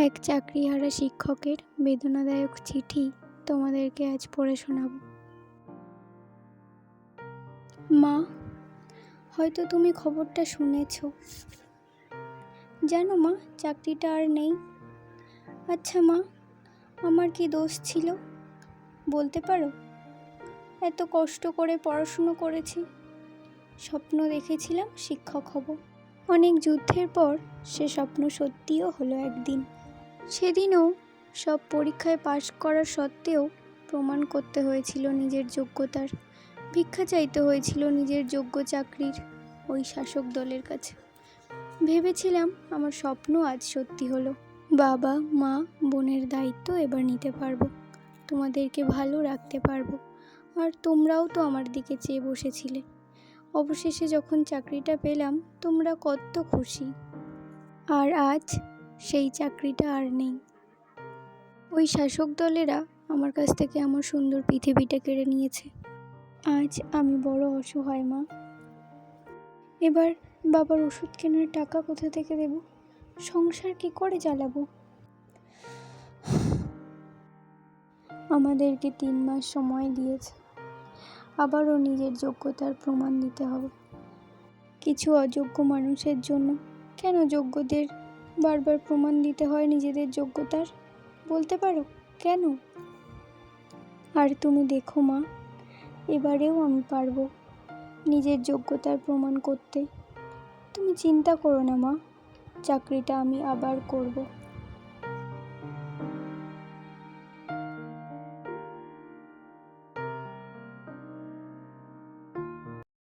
এক চাকরিহারা শিক্ষকের বেদনাদায়ক চিঠি তোমাদেরকে আজ পড়ে শোনাব। মা, হয়তো তুমি খবরটা শুনেছ। জানো মা, চাকরিটা আর নেই। আচ্ছা মা, আমার কি দোষ ছিল? বলতে পারো? এত কষ্ট করে পড়াশুনো করেছি। স্বপ্ন দেখেছিলাম শিক্ষক হব। অনেক যুদ্ধের পর সে স্বপ্ন সত্যিও হলো একদিন। সেদিনও সব পরীক্ষায় পাশ করার সত্ত্বেও প্রমাণ করতে হয়েছিল নিজের যোগ্যতার। ভিক্ষা চাইতে হয়েছিল নিজের যোগ্য চাকরির ওই শাসক দলের কাছে। ভেবেছিলাম আমার স্বপ্ন আজ সত্যি হলো। বাবা, মা, বোনের দায়িত্ব এবার নিতে পারব। তোমাদেরকে ভালো রাখতে পারব। আর তোমরাও তো আমার দিকে চেয়ে বসেছিলে। অবশেষে যখন চাকরিটা পেলাম, তোমরা কত খুশি। আর আজ সেই চাকরিটা আর নেই। ওই শাসক দলেরা আমার কাছ থেকে আমার সুন্দর পৃথিবীটা কেড়ে নিয়েছে। আজ আমি বড় অসহায়, মা। এবার বাবার ওষুধ কেনার টাকা কোথা থেকে দেব? সংসার কি করে চালাবো? আমাদেরকে তিন মাস সময় দিয়েছে। আবারও নিজের যোগ্যতার প্রমাণ দিতে হবে। কিছু অযোগ্য মানুষের জন্য কেন যোগ্যদের বারবার প্রমাণ দিতে হয় নিজেদের যোগ্যতার। বলতে পারো, কেন? আর তুমি দেখো মা, এবারেও আমি পারব নিজের যোগ্যতার প্রমাণ করতে। তুমি চিন্তা করো না মা, চাকরিটা আমি আবার করব।